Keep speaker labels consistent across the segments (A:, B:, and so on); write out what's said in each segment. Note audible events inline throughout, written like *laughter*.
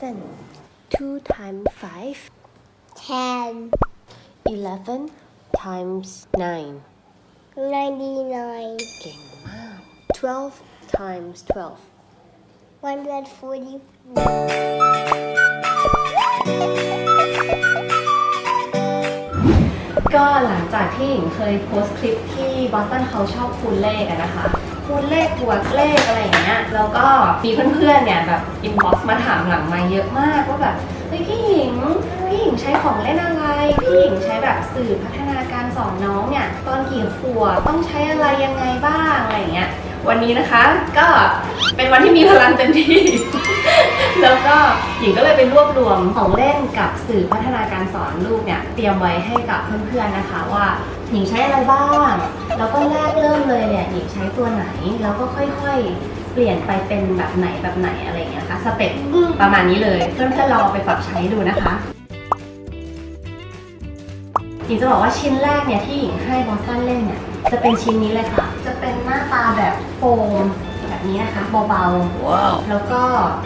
A: Boston 2 times 5
B: ten,
A: 11 times 9
B: ninety-nine,
A: เก่งมาก12 times 12
B: one hundred forty.
C: ก็หลังจากที่หญิงเคยโพสต์คลิปที่บอสตันเขาชอบคูณเลขอะนะคะ คูณเลขบวกเลขอะไรอย่างเงี้ย แล้วก็มีเพื่อนๆเนี่ยแบบอินบ็อกซ์มาถามหลังมาเยอะมากว่าแบบเฮ้ยพี่หญิงพี่หญิงใช้ของเล่นอะไร พี่หญิงใช้แบบสื่อพัฒนาการสอนน้องเนี่ยตอนกี่ขวบต้องใช้อะไรยังไงบ้างอะไรอย่างเงี้ยวันนี้นะคะก็เป็นวันที่มีพลังเต็มที่ แล้วก็หญิงก็เลยไปรวบรวมของเล่นกับสื่อพัฒนาการสอนลูกเนี่ยเตรียมไว้ให้กับเพื่อนๆนะคะว่า หญิงใช้อะไรบ้าง แล้วก็แรกเริ่มเลยเนี่ยหญิงใช้ตัวไหน แล้วก็ค่อยๆ เปลี่ยนไปเป็นแบบไหนแบบไหนอะไรอย่างเงี้ยนะคะสเต็ปประมาณนี้เลยเพื่อนๆลองเอาไปปรับใช้ดูนะคะหญิงจะบอกว่าชิ้นแรกเนี่ยที่หญิงให้บอสตันเล่นเนี่ยจะเป็นชิ้นนี้เลยค่ะ จะเป็นหน้าตาแบบโฟมแบบนี้นะคะเบาๆแล้วก็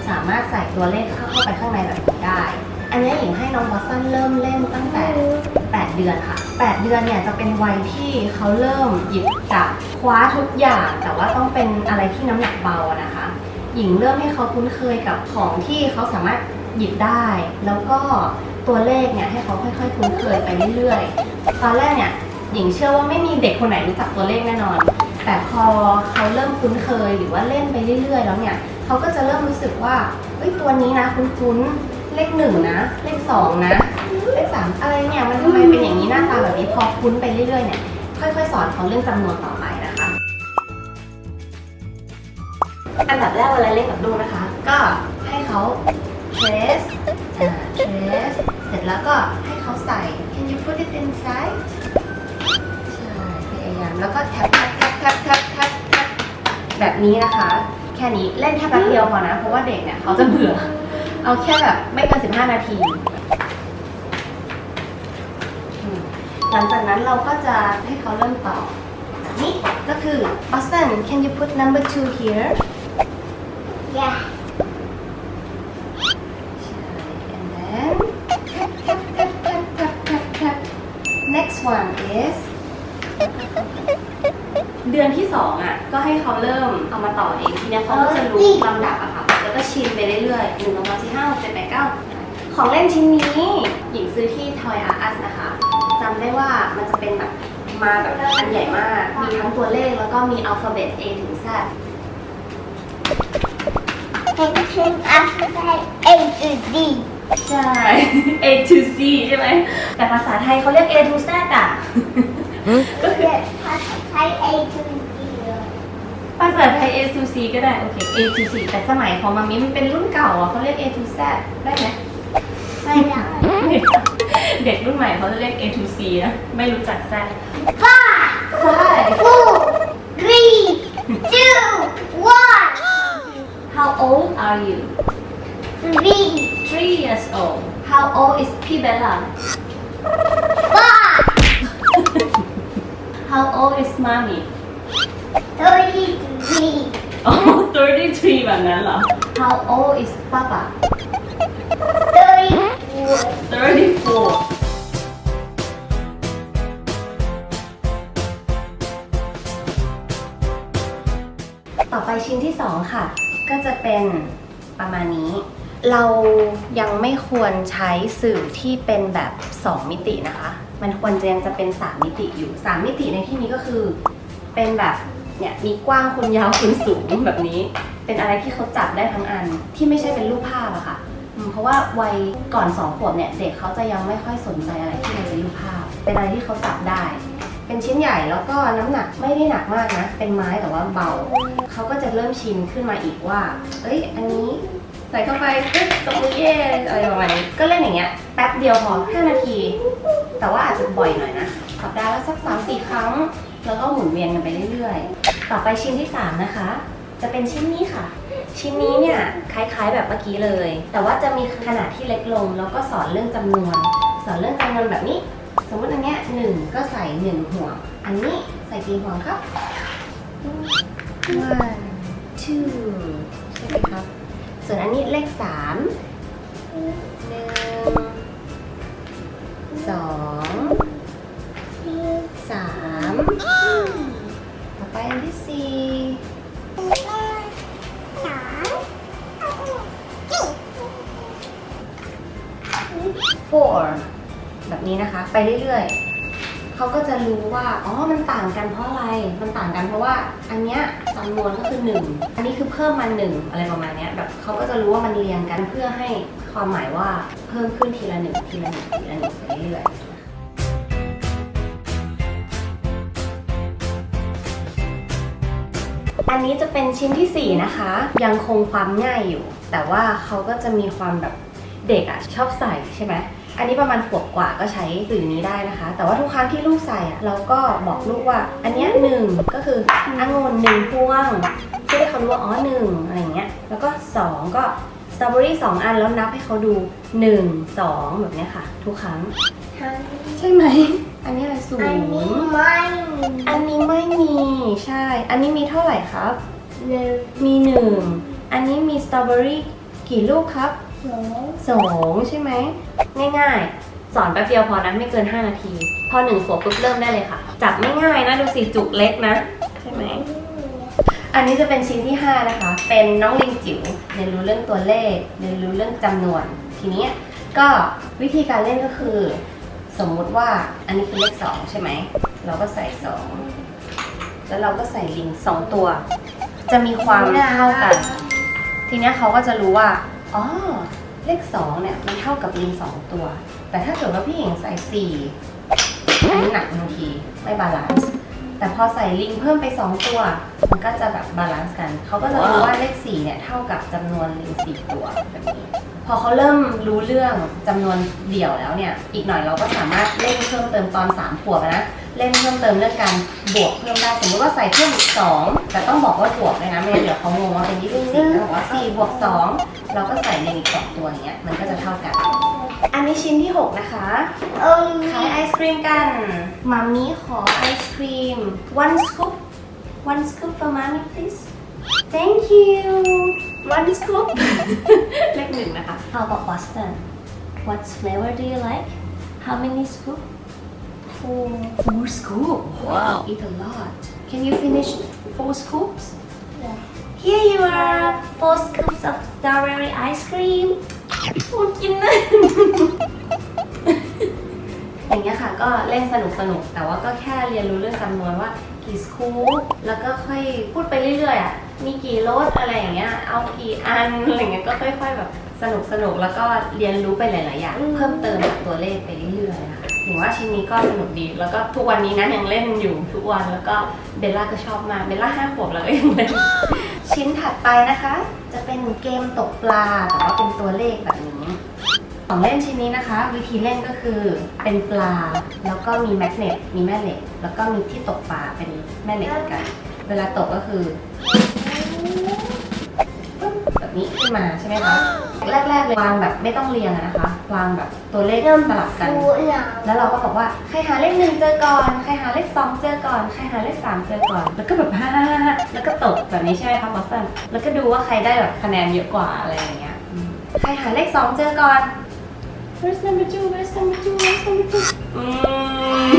C: สามารถใส่ตัวเลขเข้าไปข้างในแบบนี้ได้ อันนี้หญิงให้น้องบอสตันเริ่มเล่นตั้งแต่ 8 เดือนค่ะ 8 เดือนเนี่ยจะเป็นวัยที่เขาเริ่มหยิบจับคว้าทุกอย่าง แต่ว่าต้องเป็นอะไรที่น้ำหนักเบานะคะ หญิงเริ่มให้เขาคุ้นเคยกับของที่เขาสามารถหยิบได้ แล้วก็ตัวเลขเนี่ยให้เขาค่อยๆ คุ้นเคยไปเรื่อยๆ ตอนแรกเนี่ยหญิงเชื่อว่าไม่มีเด็กคนไหนรู้จักตัวเลขแน่นอน แต่พอเขาเริ่มคุ้นเคยหรือว่าเล่นไปเรื่อยๆ แล้วเนี่ยเขาก็จะเริ่มรู้สึกว่าเอ้ยตัวนี้นะคุ้นๆ เลขหนึ่งนะ เลขสองนะ เลขสามอะไรเนี่ย มันทำไมเป็นอย่างนี้หน้าตาแบบนี้พอคุ้นไปเรื่อยๆเนี่ย ค่อยๆ สอนเขาเรื่องจำนวนต่อไปนะคะ อันดับแรกเวลาเล่นกับลูกนะคะ ก็ให้เขา trace อ่า trace เสร็จแล้วก็ให้เขาใส่ can you put it inside ใช่พยายาม แล้วก็แท็บแท็บแท็บแท็บแท็บแท็บแท็บแบบนี้นะคะ แค่นี้เล่นแค่แป๊บเดียวพอนะ เพราะว่าเด็กเนี่ยเขาจะเบื่อ เอาแค่แบบไม่เกิน15 นาทีอืมหลังจากนั้นเราก็จะให้เขาเริ่มต่อแบบนี้ก็คือ Austin can you put number two here
B: Yeah.
C: and then tap tap tap tap tap tap tap next one is เดือนที่สองอะก็ให้เขาเริ่มเอามาต่อเองทีเนี้ยเขาก็จะรู้ลำดับอะค่ะแล้ว ก็ชินไปเรื่อยๆหนึ่งสองสามสี่ห้าหกเจ็ดแปดเก้าของเล่นชิ้นนี้หญิงซื้อที่ Toy R Us นะคะจำได้ว่ามันจะเป็นแบบมาแบบอันใหญ่มาก มีทั้งตัวเลขแล้วก็มีอัลฟาเบต A ถึง Z
B: Taking alphabet A to D.
C: ใช่ A to C ใช่ไหม แต่ภาษาไทยเขาเรียก A to Z อะ ก็คือ
B: Try A to D.
C: ภาษาไทย A to C ก็ได้ โอเค A to C แต่สมัยของมามิมันเป็นรุ่นเก่าอะเขาเรียก A to Z ได้ไหม
B: ไม่ได้
C: เด็กรุ่นใหม่เขาจะเรียก A to C นะ ไม่รู้จัก Z
B: Five,
C: ใช่
B: four, three, two, one.
C: How old are you
B: Three,
C: Three years old How old is Pibella
B: five,
C: How old is Mommy
B: Three.
C: โอ๋อ33แบบนั้นเหรอ How old is Papa
B: thirty-four.
C: 34 ต่อไปชิ้นที่ 2 ค่ะ ก็จะเป็นประมาณนี้ เรายังไม่ควรใช้สื่อที่เป็นแบบ 2 มิตินะคะ มันควรจะยังจะเป็น 3 มิติอยู่ 3 มิติในที่นี้ก็คือ เป็นแบบ เนี่ยมีกว้างคูณยาวคูณสูงแบบนี้ เป็นอะไรที่เขาจับได้ทั้งอันที่ไม่ใช่เป็นรูปภาพอะค่ะเพราะว่าวัยก่อน2ขวบเนี่ยเด็กเขาจะยังไม่ค่อยสนใจอะไรที่มันเป็นรูปภาพ เป็นอะไรที่เขาจับได้ เป็นชิ้นใหญ่แล้วก็น้ำหนักไม่ได้หนักมากนะ เป็นไม้แต่ว่าเบา เขาก็จะเริ่มชินขึ้นมาอีกว่า เอ้ย อันนี้ใส่เข้าไปปึ๊บตบมือเย่อะไรประมาณนี้ก็เล่นอย่างเงี้ยแป๊บเดียวพอ5นาที แต่ว่าอาจจะบ่อยหน่อยนะสัปดาห์ละสัก3 4 ครั้ง แล้วก็หมุนเวียนกันไปเรื่อยๆ ต่อไปชิ้นที่ 3 นะคะ จะเป็นชิ้นนี้ค่ะ ชิ้นนี้เนี่ยคล้าย ๆ แบบเมื่อกี้เลย แต่ว่าจะมีขนาดที่เล็กลง แล้วก็สอนเรื่องจำนวน สอนเรื่องจำนวนแบบนี้ สมมติอันเนี้ยหนึ่งก็ใส่หนึ่งห่วง อันนี้ใส่กี่ห่วงครับ one two ใช่ไหมครับ ส่วนอันนี้เลขสามหนึ่งสองสาม ไปอันที่สี่โฟร์แบบนี้นะคะ ไปเรื่อยๆ เขาก็จะรู้ว่า อ๋อ มันต่างกันเพราะอะไร มันต่างกันเพราะว่าอันเนี้ยจำนวนก็คือหนึ่ง อันนี้คือเพิ่มมาหนึ่งอะไรประมาณเนี้ย แบบเขาก็จะรู้ว่ามันเรียงกันเพื่อให้ความหมายว่าเพิ่มขึ้นทีละหนึ่งทีละหนึ่งทีละหนึ่งไปเรื่อยๆ อันนี้จะเป็นชิ้นที่ 4 นะคะ ยังคงความง่ายอยู่ แต่ว่าเขาก็จะมีความแบบเด็กอะชอบใส่ใช่ไหมอันนี้ประมาณขวบกว่าก็ใช้สื่อนี้ได้นะคะ แต่ว่าทุกครั้งที่ลูกใส่อะเราก็บอกลูกว่า อันเนี้ยหนึ่งก็คือองุ่นหนึ่งพวงเพื่อให้เขารู้ว่าอ๋อหนึ่งอะไรเงี้ยแล้วก็สองก็สตรอเบอรี่สองอันแล้วนับให้เขาดูหนึ่งสองแบบเนี้ยค่ะ ทุกครั้ง ใช่ไหม อันนี้อะไรศูน
B: อัน
C: ย์
B: นี้ไม่
C: อันนี้ไม่มี ใช่ อันนี้มีเท่าไหร่ครับ
B: หนึ่ง
C: มีหนึ่ง อันนี้มีสตรอเบอรี่กี่ลูกครับ
B: สอง
C: สองใช่ไหม ง่ายๆ สอนแป๊บเดียวพอนะไม่เกิน 5 นาที พอหนึ่งขวบปุ๊บเริ่มได้เลยค่ะ จับไม่ง่ายนะ ดูสิจุกเล็กนะ ใช่ไหม อันนี้จะเป็นชิ้นที่ 5 นะคะ เป็นน้องลิงจิ๋วเรียนรู้เรื่องตัวเลข เรียนรู้เรื่องจำนวน ทีนี้ก็วิธีการเล่นก็คือ สมมุติว่าอันนี้คือเลข2ใช่ไหม เราก็ใส่2แล้วเราก็ใส่ลิงสองตัว จะมีความเท่ากัน ทีเนี้ยเขาก็จะรู้ว่าอ๋อเลขสองเนี่ยมันเท่ากับลิงสองตัว แต่ถ้าเกิดว่าพี่หญิงใส่สี่อันนี้หนักบางทีไม่บาลานซ์แต่พอใส่ลิงเพิ่มไปสองตัว มันก็จะแบบบาลานซ์กัน เขาก็จะรู้ว่าเลขสี่เนี่ยเท่ากับจำนวนลิงสี่ตัวแบบนี้ พอเขาเริ่มรู้เรื่องจำนวนเดี่ยวแล้วเนี่ย อีกหน่อยเราก็สามารถเล่นเพิ่มเติมตอน3ขวบนะ เล่นเพิ่มเติมเรื่องการบวกเพิ่มได้ สมมติว่าใส่เพิ่มอีกสองแต่ต้องบอกว่าบวกเลยนะไม่งั้นเดี๋ยวเขางงว่าเป็นยี่สิบสี่แล้วบอกว่าสี่บวกสองเราก็ใส่เลนอีกสองตัวอย่างเงี้ยมันก็จะเท่ากัน อันนี้ชิ้นที่ 6 นะคะ
B: เอ้ย
C: ขายไอศครีมกันมามี่ขอไอศครีม one scoop one scoop for mommy please thank you one scoop เลขหนึ่งนะคะ How about Boston what flavor do you like how many scoop four four scoop wow eat a lot can you finish four scoops Here you are four scoops of strawberry ice cream โอ้กินนะอย่างเงี้ยค่ะก็เล่นสนุกสนุกๆแต่ว่าก็แค่เรียนรู้เรื่องจำนวนว่ากี่สกู๊ปแล้วก็ค่อยพูดไปเรื่อยๆอะ มีกี่รสอะไรอย่างเงี้ย เอากี่อันอะไรเงี้ยก็ค่อย ๆ แบบสนุกสนุกๆแล้วก็เรียนรู้ไปหลายๆอย่างเพิ่มเติมจากตัวเลขไปเรื่อยๆนะคะถือว่าชิ้นนี้ก็สนุกดีแล้วก็ทุกวันนี้นะยังเล่นอยู่ทุกวันแล้วก็เบลล่าก็ชอบมากเบลล่าห้าขวบแล้วก็ยังเล่นชิ้นถัดไปนะคะ จะเป็นเกมตกปลาแต่ว่าเป็นตัวเลขแบบนี้ของเล่นชิ้นนี้นะคะ วิธีเล่นก็คือเป็นปลา แล้วก็มีแมกเนตมีแม่เหล็ก แล้วก็มีที่ตกปลาเป็นแม่เหล็กเหมือนกัน เวลาตกก็คือปึ๊บ แบบนี้ขึ้นมาใช่ไหมคะแรกๆเลยวางแบบไม่ต้องเรียงอะนะคะ วางแบบตัวเลขสลับกัน
B: ดูหนัง
C: แล้วเราก็บอกว่าใครหาเลขหนึ่งเจอก่อนใครหาเลขสองเจอก่อนใครหาเลขสามเจอก่อน แล้วก็แบบฮ่าๆๆแล้วก็ตกแบบนี้ใช่ไหมคะบอสตันแล้วก็ดูว่าใครได้แบบคะแนนเยอะกว่าอะไรอย่างเงี้ยอืมใครหาเลขสองเจอก่อน Where's number two Where's number two Where's number two อืม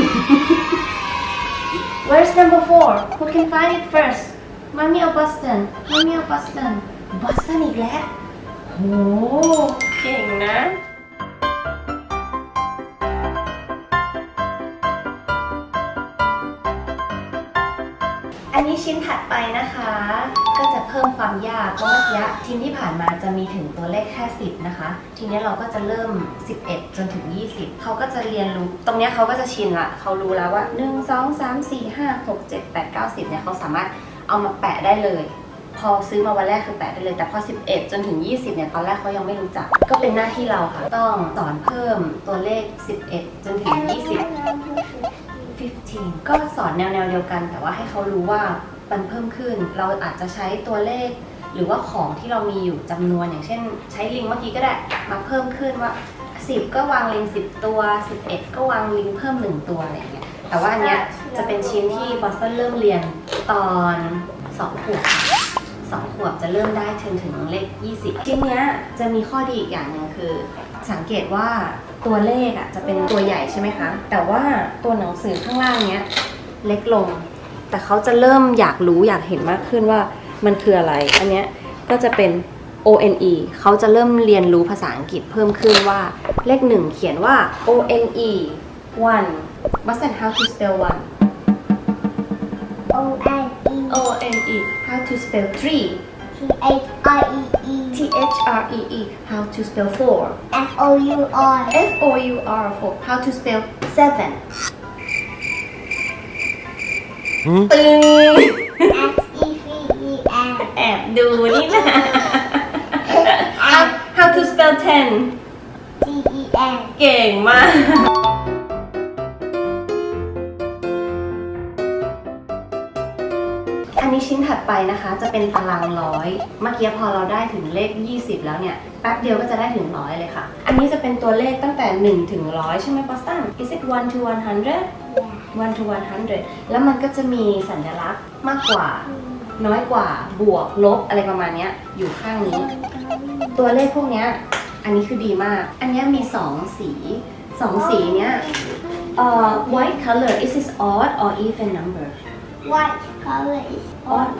C: Where's number four Who can find it first Mommy or Boston Mommy or Boston Boston อีกแล้ว โห เก่งนะ อันนี้ชิ้นถัดไปนะคะ ก็จะเพิ่มความยากเพราะเมื่อกี้ชิ้นที่ผ่านมาจะมีถึงตัวเลขแค่10นะคะ ทีนี้เราก็จะเริ่ม 11 จนถึง 20 เขาก็จะเรียนรู้ ตรงเนี้ยเขาก็จะชินละเขารู้แล้วว่า 1 2 3 4 5 6 7 8 9 10เนี่ยเขาสามารถเอามาแปะได้เลย พอซื้อมาวันแรกคือแปะได้เลย แต่พอ 11 จนถึง 20 เนี่ยตอนแรกเขายังไม่รู้จัก ก็เป็นหน้าที่เราค่ะ ต้องสอนเพิ่มตัวเลข 11 จนถึง 20 15 ก็สอนแนวแนวเดียวกัน แต่ว่าให้เขารู้ว่ามันเพิ่มขึ้น เราอาจจะใช้ตัวเลข หรือว่าของที่เรามีอยู่จำนวนอย่างเช่น ใช้ลิงเมื่อกี้ก็ได้มาเพิ่มขึ้นว่า 10 ก็วางลิง 10 ตัว 11 ก็วางลิงเพิ่ม 1 ตัวอะไรอย่างเงี้ยแต่ว่าอันเนี้ยจะเป็นชิ้นที่บอสตันเริ่มเรียนตอน2ขวบ สองขวบจะเริ่มได้ถึงถึงเลข 20 ชิ้นเนี้ยจะมีข้อดีอีกอย่างหนึ่งคือ สังเกตว่าตัวเลขอะจะเป็นตัวใหญ่ใช่ไหมคะ แต่ว่าตัวหนังสือข้างล่างเนี้ยเล็กลง แต่เขาจะเริ่มอยากรู้อยากเห็นมากขึ้นว่ามันคืออะไร อันเนี้ยก็จะเป็น O N E เขาจะเริ่มเรียนรู้ภาษาอังกฤษเพิ่มขึ้นว่าเลขหนึ่งเขียนว่า O N E one Boston how to spell one
B: O N E
C: O N E how to spell three
B: T H R E E
C: T H R E E how to spell four
B: F O U R
C: F O U R four how to spell seven *laughs* ตึง
B: S E V E N
C: แอบดูนี่นะ *laughs* how how to spell ten
B: T E N
C: เก่งมาก *laughs* ถัดไปนะคะจะเป็นตารางร้อย เมื่อกี้พอเราได้ถึงเลข 20 แล้วเนี่ย แป๊บเดียวก็จะได้ถึงร้อยเลยค่ะ อันนี้จะเป็นตัวเลขตั้งแต่ 1 ถึงร้อยใช่ไหมปอสตัน is it 1 to 100 1 to 100 แล้วมันก็จะมีสัญลักษณ์มากกว่า น้อยกว่า บวก ลบ อะไรประมาณนี้อยู่ข้างนี้ ตัวเลขพวกนี้อันนี้คือดีมาก อันนี้มี 2 สี 2 สีเนี้ยเอ่อ white color is it odd or even number
B: White color is
C: Odd.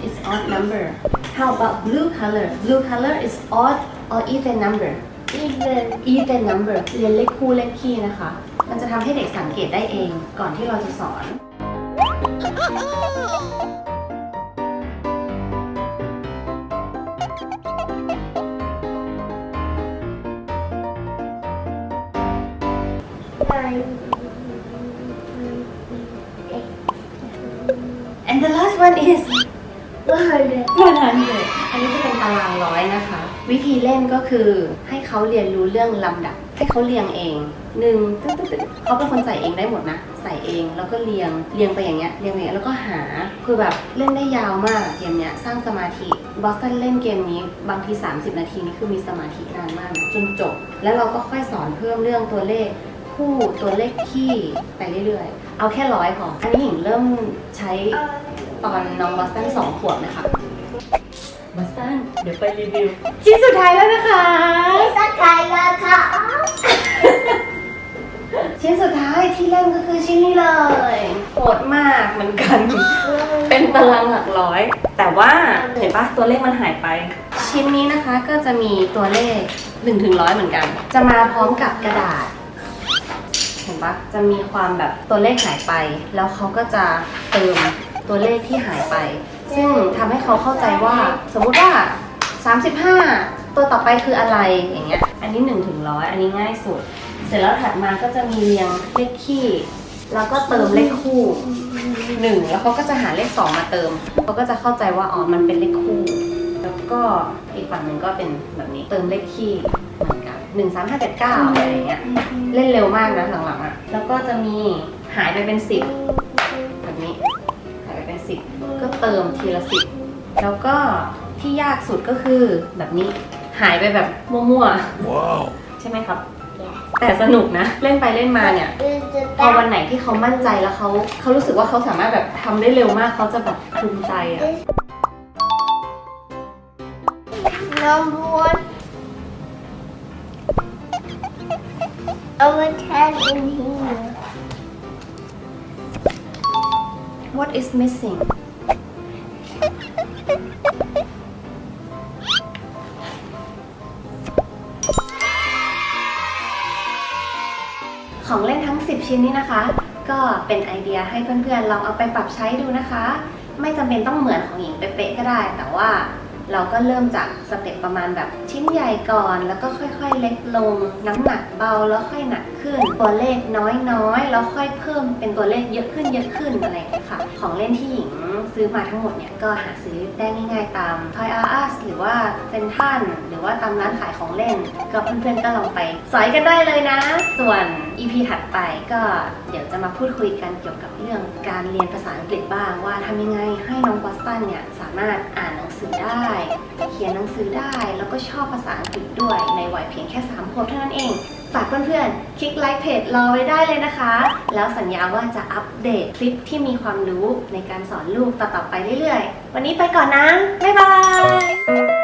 C: It's odd number. How about blue color? Blue color is odd or even number?
B: even
C: Even number เรียนเลขคู่เลขคี่นะคะ มันจะทำให้เด็กสังเกตได้เองก่อนที่เราจะสอน the last one is
B: one hundred
C: 100อันนี้จะเป็นตารางร้อยนะคะ วิธีเล่นก็คือให้เขาเรียนรู้เรื่องลำดับ ให้เขาเรียงเองหนึ่งตึ๊ดตึ๊ดตึ๊ดเขาเป็นคนใส่เองได้หมดนะ ใส่เองแล้วก็เรียงเรียงไปอย่างเงี้ยเรียงไปอย่างเงี้ยแล้วก็หาคือแบบเล่นได้ยาวมากเกมเนี้ยสร้างสมาธิบอสตันเล่นเกมนี้บางที 30 นาทีนี่คือมีสมาธินานมากนะจนจบ แล้วเราก็ค่อยสอนเพิ่มเรื่องตัวเลขคู่ตัวเลขคี่ไปเรื่อยๆ เอาแค่ร้อยพออันนี้หญิงเริ่มใช้ตอนน้องบอสตันสองขวบนะคะบอสตันเดี๋ยวไปรีวิวชิ้นสุดท้ายแล้วนะคะ
B: สกายราคา
C: ชิ้นสุดท้ายที่เล่นก็คือชิ้นนี้เลยโหดมากเหมือนกัน เป็นตารางหลักร้อย แต่ว่าเห็นปะตัวเลขมันหายไป ชิ้นนี้นะคะก็จะมีตัวเลข1ถึงร้อยเหมือนกัน จะมาพร้อมกับกระดาษเห็น ปะจะมีความแบบตัวเลขหายไป แล้วเขาก็จะเติมตัวเลขที่หายไป ซึ่งทำให้เขาเข้าใจว่า สมมุติว่า 35 ตัวต่อไปคืออะไรอย่างเงี้ย อันนี้1ถึงร้อยอันนี้ง่ายสุด เสร็จแล้วถัดมาก็จะมีเรียงเลขคี่ แล้วก็เติมเลขคู่หนึ่งแล้วเขาก็จะหาเลขสองมาเติมเขาก็จะเข้าใจว่าอ๋อมันเป็นเลขคู่ แล้วก็อีกฝั่งหนึ่งก็เป็นแบบนี้เติมเลขคี่ หมือนกันหนึ่งสามห้าเจ็ดเก้าอะไรอย่างเงี้ย เล่นเร็วมากนะหลังๆอะ แล้วก็จะมีหายไปเป็นสิบแบบนี้ หายไปเป็นสิบก็เติมทีละสิบแล้วก็ที่ยากสุดก็คือแบบนี้หายไปแบบมั่ว
D: Wow.
C: ๆใช่ไหมครับ แต่สนุกนะ เล่นไปเล่นมาเนี่ย พอวันไหนที่เขามั่นใจแล้วเขาเขารู้สึกว่าเขาสามารถแบบทำได้เร็วมากเขาจะแบบภูมิใจอะ
B: number one over ten in here
C: What is missing ของเล่นทั้ง 10 ชิ้นนี้นะคะ ก็เป็นไอเดียให้เพื่อนๆ ลองเอาไปปรับใช้ดูนะคะ ไม่จำเป็นต้องเหมือนของหญิงเป๊ะๆก็ได้ แต่ว่า เราก็เริ่มจากสเต็ปประมาณแบบชิ้นใหญ่ก่อน แล้วก็ค่อยๆ เล็กลง น้ำหนักเบาแล้วค่อยหนักขึ้น ตัวเลขน้อยๆแล้วค่อยเพิ่มเป็นตัวเลขเยอะขึ้นเยอะขึ้นอะไรอย่างเงี้ยค่ะ ของเล่นที่หญิงซื้อมาทั้งหมดเนี่ยก็หาซื้อได้ง่ายๆตาม Toy R Us หรือว่าเซนทันหรือว่าตามร้านขายของเล่น ก็เพื่อนๆก็ลองไปสอยกันได้เลยนะ ส่วน EP ถัดไปก็เดี๋ยวจะมาพูดคุยกันเกี่ยวกับเรื่องการเรียนภาษาอังกฤษบ้างว่าทำยังไงให้น้องบอสตันเนี่ยสามารถอ่านหนังสือได้เขียนหนังสือได้ แล้วก็ชอบภาษาอังกฤษด้วยในวัยเพียงแค่3ขวบเท่านั้นเอง ฝากเพื่อนๆ คลิกไลค์เพจรอไว้ได้เลยนะคะ แล้วสัญญาว่าจะอัปเดตคลิปที่มีความรู้ในการสอนลูกต่อๆไปเรื่อยๆ วันนี้ไปก่อนนะ บ๊ายบาย